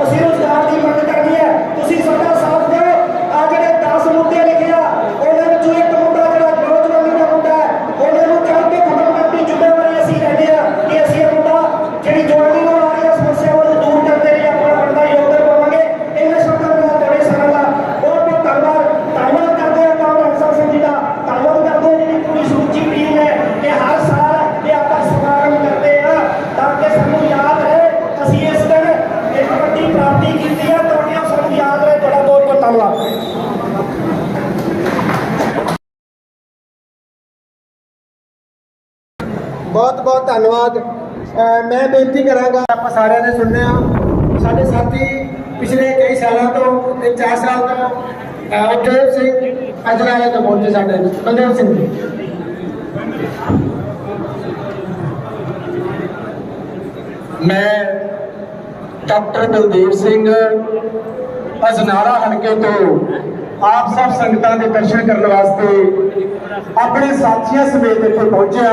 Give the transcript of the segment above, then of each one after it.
Así nos ਬਹੁਤ ਬਹੁਤ ਧੰਨਵਾਦ। ਮੈਂ ਬੇਨਤੀ ਕਰਾਂਗਾ, ਆਪਾਂ ਸਾਰਿਆਂ ਨੇ ਸੁਣਿਆ ਸਾਡੇ ਸਾਥੀ ਪਿਛਲੇ ਕਈ ਸਾਲਾਂ ਤੋਂ ਤਿੰਨ ਚਾਰ ਸਾਲ ਤੋਂ, ਅਹ ਸਿੰਘ ਅਜਨਾਲਾ ਤੋਂ ਪਹੁੰਚੇ ਸਾਡੇ ਬਲਦੇਵ ਸਿੰਘ ਜੀ। ਮੈਂ ਡਾਕਟਰ ਬਲਦੇਵ ਸਿੰਘ ਅਜਨਾਲਾ ਹਲਕੇ ਤੋਂ ਆਪ ਸਭ ਸੰਗਤਾਂ ਦੇ ਦਰਸ਼ਨ ਕਰਨ ਵਾਸਤੇ ਆਪਣੇ ਸਾਥੀਆਂ ਸਮੇਤ ਇੱਥੇ ਪਹੁੰਚਿਆ।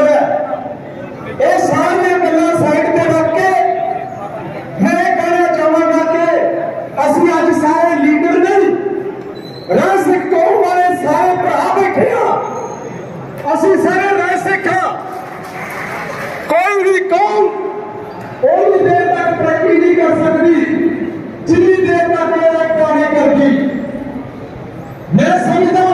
ਕੌਮ ਉਨੀ ਦੇਰ ਤੱਕ ਤਰੱਕੀ ਨਹੀਂ ਕਰ ਸਕਦੀ। ਜਿੰਨੀ ਦੇਰ ਤੱਕ ਉਹ ਇਕਤਾ ਨਹੀਂ ਕਰਦੀ। ਮੈਂ ਸਮਝਦਾ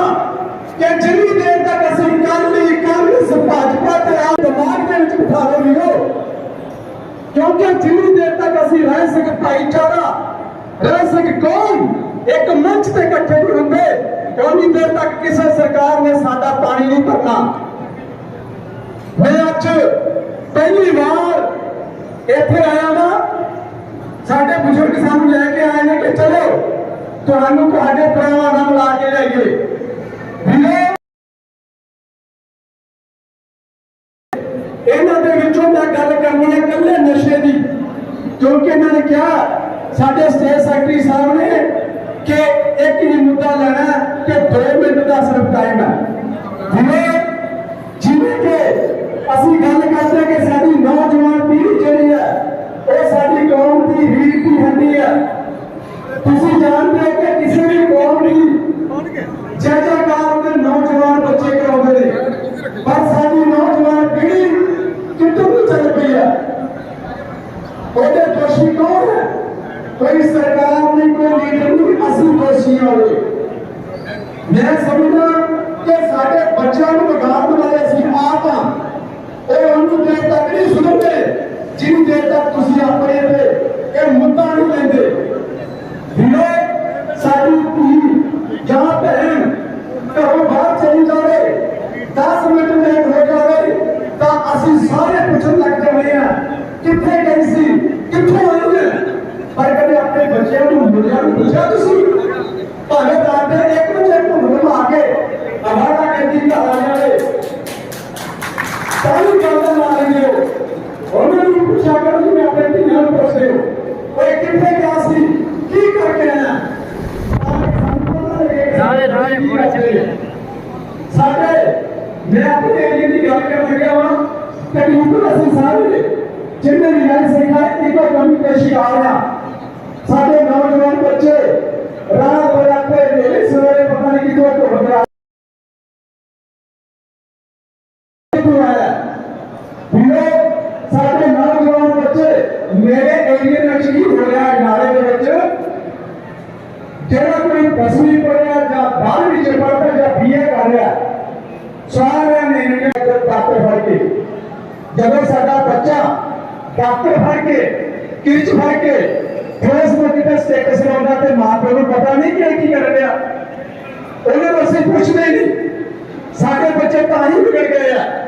ਕਿ ਜਿੰਨੀ ਦੇਰ ਤੱਕ ਅਸੀਂ ਕਾਲੀ ਕਾਂਗਰਸ ਭਾਜਪਾ ਤੇ ਆਪ ਦਿਮਾਗ ਦੇ ਵਿੱਚ ਬਿਠਾ ਲਓ ਵੀਰੋ। ਕਿਉਂਕਿ ਜਿੰਨੀ ਦੇਰ ਤੱਕ ਅਸੀਂ ਰਹਿ ਸਿੱਖ ਭਾਈਚਾਰਾ, ਰਹਿ ਸਿੱਖ ਕੌਮ ਇੱਕ ਮੰਚ ਤੇ ਇਕੱਠੇ ਨਹੀਂ ਹੁੰਦੇ, ਉਨੀ ਦੇਰ ਤੱਕ ਕਿਸੇ ਸਰਕਾਰ ਨੇ ਸਾਡਾ ਪਾਣੀ ਨਹੀਂ ਭਰਨਾ। ਮੈਂ ਅੱਜ ਪਹਿਲੀ ਵਾਰ ਇੱਥੇ ਆਇਆ ਨਾ ਸਾਡੇ ਬਜ਼ੁਰਗ ਸਾਨੂੰ ਲੈ ਕੇ ਆਏ ਨੇ ਕਿ ਚਲੋ, ਤੁਹਾਨੂੰ ਤੁਹਾਡੇ ਭਰਾਵਾਂ ਨਾਲ ਮਿਲਾ ਕੇ ਲਿਆਈਏ ਵੀਰੇ, ਇਹਨਾਂ ਦੇ ਵਿੱਚੋਂ ਮੈਂ ਗੱਲ ਕਰਨੀ ਹੈ ਕੱਲੇ ਨਸ਼ੇ ਦੀ, ਕਿਉਂਕਿ ਇਹਨਾਂ ਨੇ ਕਿਹਾ, ਸਾਡੇ ਸਟੇਟ ਸੈਕਟਰੀ ਸਾਹਿਬ ਨੇ ਕਿ ਇੱਕ ਹੀ ਮੁੱਦਾ ਲੈਣਾ ਹੈ ਕਿ 2 ਮਿੰਟ ਦਾ ਸਿਰਫ ਟਾਈਮ ਹੈ ਵੀਰੇ ਜਿਵੇਂ ਕਿ ਅਸੀਂ ਗੱਲ ਕਰਦੇ ਕਿ ਸਾਡੀ ਨੌਜਵਾਨ ਪੀੜ੍ਹੀ ਜਿਹੜੀ ਹੈ ਉਹ ਸਾਡੀ ਕੌਮ ਦੀ ਰੀੜ ਦੀ ਹੱਡੀ ਹੈ ਤੁਸੀਂ ਜਾਣਦੇ ਹੋ ਕਿ ਕਿਸੇ ਵੀ ਕੌਮ ਦੀ ਜੈ ਜੈਕਾਰ ਦੇ ਨੌਜਵਾਨ ਬੱਚੇ ਕਰਾਉਂਦੇ ਨੇ ਪਰ ਸਾਡੀ ਨੌਜਵਾਨ ਪੀੜ੍ਹੀ ਕਿੱਥੋਂ ਨੂੰ ਚੱਲ ਪਈ ਹੈ ਉਹਦੇ ਦੋਸ਼ੀ ਕੌਣ ਹੈ ਕੋਈ ਸਰਕਾਰ ਨਹੀਂ ਕੋਈ ਲੀਡਰ ਨਹੀਂ ਅਸੀਂ ਦੋਸ਼ੀ ਮੈਂ ਸਮਝਦਾ ਕਿ ਸਾਡੇ ਬੱਚਿਆਂ ਨੂੰ ਵਿਗਾੜਨ ਵਾਲੇ ਅਸੀਂ ਆਪ ਹਾਂ। ਉਹ ਉਹਨੂੰ ਦੇਰ ਤੱਕ ਨਹੀਂ ਸੁਣਦੇ, ਜਿੰਨੀ ਦੇਰ ਤੱਕ ਤੁਸੀਂ ਆਪਣੇ ਤੇ ਇਹ ਮੁੱਦਾ ਨਹੀਂ ਲੈਂਦੇ। ਵੀਰੋ, ਸਾਡੀ ਧੀ ਜਾਂ ਭੈਣ ਘਰੋਂ ਬਾਹਰ ਚਲੀ ਜਾਵੇ 10 ਮਿੰਟ ਲੇਟ ਹੋ ਜਾਵੇ, ਤਾਂ ਅਸੀਂ ਸਾਰੇ ਪੁੱਛਣ ਲੱਗ ਜਾਂਦੇ ਆ, ਕਿੱਥੇ ਗਈ ਸੀ, ਕਿੱਥੋਂ ਆਈ ਹੈ ਪਰ ਕਦੇ ਆਪਣੇ ਬੱਚਿਆਂ ਨੂੰ ਮੁੰਡਿਆਂ ਨੂੰ ਪੁੱਛਿਆ ਤੁਸੀਂ? پاکستان سے ایک کچھ ایک حکم آگے ہمارا کینٹین کا آنے والے ساری گردن آ رہی ہو اور میں بھی پوچھا کروں کہ میں اپنے تین ہم پوچھ رہے ہو وہ کتنے کیا سی کی کر کے ہیں سارے سارے پورا چلے سارے میں اپنے ایجنٹ کی گل کرنے گیا ہوں تقریباً اسی سارے جن میں ریلائنس سیکھا ایک اور کمی پیشی آیا سارے نوجوان بچے رات دسویں پڑھا یا بارہویں سے پڑھتا یا بی اے کر رہا سارے نے انہیں ڈاکٹر پڑھ کے جب سارا بچہ ڈاکٹر پڑھ کے کرچ پڑھ کے فیس بک کا سٹیٹس لاؤنا تے ماں پیو کو پتہ نہیں کہ کی کر رہا انہوں نے اسے پوچھنا ہی نہیں سارے بچے تاہی بگڑ گئے ہیں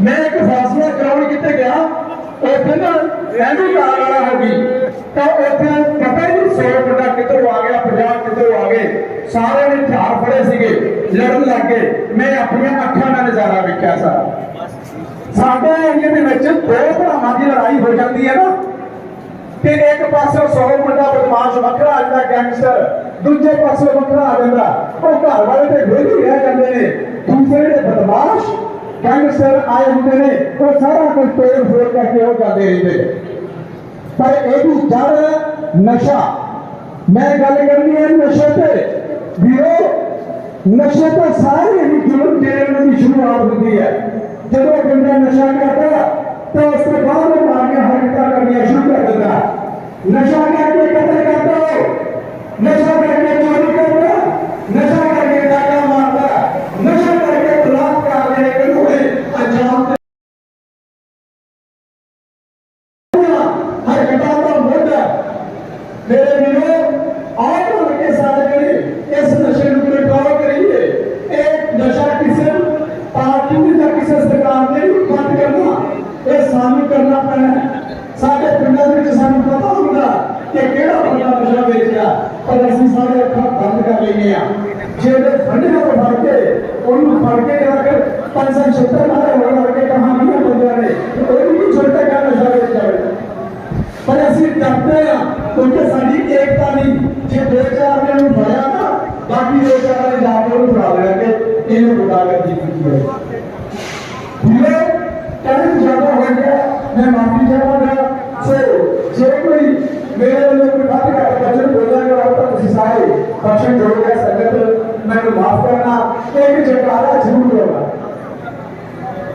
میں ایک فاصلہ کراؤن کتے گیا اوتھے نا رینو کار والا ہوگی تو پتہ ہی ਉੱਥੇ ਪਤਾ ਹੀ ਨਹੀਂ 100 ਬੰਦਾ ਕਿੱਧਰੋਂ ਆ ਗਿਆ 50 ਕਿੱਧਰੋਂ ਆ ਗਏ ਸਾਰੇ ਨੇ ਹਥਿਆਰ ਫੜੇ ਸੀਗੇ, ਲੜਨ ਲੱਗੇ ਮੈਂ ਆਪਣੀਆਂ ਅੱਖਾਂ ਨਾਲ ਨਜ਼ਾਰਾ ਵੇਖਿਆ ਸਾ ਸਾਡੇ ਏਰੀਏ ਦੇ ਵਿੱਚ ਦੋ ਭਰਾਵਾਂ ਦੀ ਲੜਾਈ ਹੋ ਜਾਂਦੀ ਹੈ ਨਾ। ਕਿ ਇੱਕ ਪਾਸੇ 100 ਮੁੰਡਾ ਬਦਮਾਸ਼ ਵੱਖਰਾ ਆ ਜਾਂਦਾ, ਗੈਂਗਸਟਰ। ਦੂਜੇ ਪਾਸੇ ਵੱਖਰਾ ਆ ਜਾਂਦਾ। ਉਹ ਘਰ ਵਾਲੇ ਤੇ ਵਿਹਲੇ ਰਹਿ ਜਾਂਦੇ ਨੇ। ਦੂਸਰੇ ਜਿਹੜੇ ਬਦਮਾਸ਼, ਗੈਂਗਸਟਰ ਆਏ ਹੁੰਦੇ ਨੇ। ਉਹ ਸਾਰਾ ਕੁਝ ਤੋੜ ਫੋੜ ਕਰਕੇ ਉਹ ਜਾਂਦੇ ਰਹਿੰਦੇ। ਨੇ। ਪਰ ਇਹਦੀ ਜੜ, ਨਸ਼ਾ میں گل کرنی ہے نشے پہ ویرو نشے پہ سارے ہی جرم جیلنے کی شروعات ہوتی ہے۔ جب وہ بندہ نشہ کیا تھا تو اس پہ بعد میں ماریاں حرکتہ کرنی شروع کر دیتا ہے۔ نشہ کر کے قتل کہ کیڑا بندہ نشہ بیچیا پر اسی سارے اکھا بند کر لینے ہاں جے دے فنڈ نہ پھڑ کے اونوں پھڑ کے رکھ پنج سن چھتر مارے ہو رہا کہ کہاں بھی بندے نے کوئی بھی چھوٹا کا نشہ بیچیا پر اسی ڈرتے ہاں کیونکہ ساری ایکتا نہیں جے دو چار نے انہوں پھڑیا نا باقی دو چار نے جا کے انہوں پھڑا لیا کہ انہوں بتا کر جیتی کی ہے ٹائم زیادہ ہو گیا میں معافی چاہتا ہوں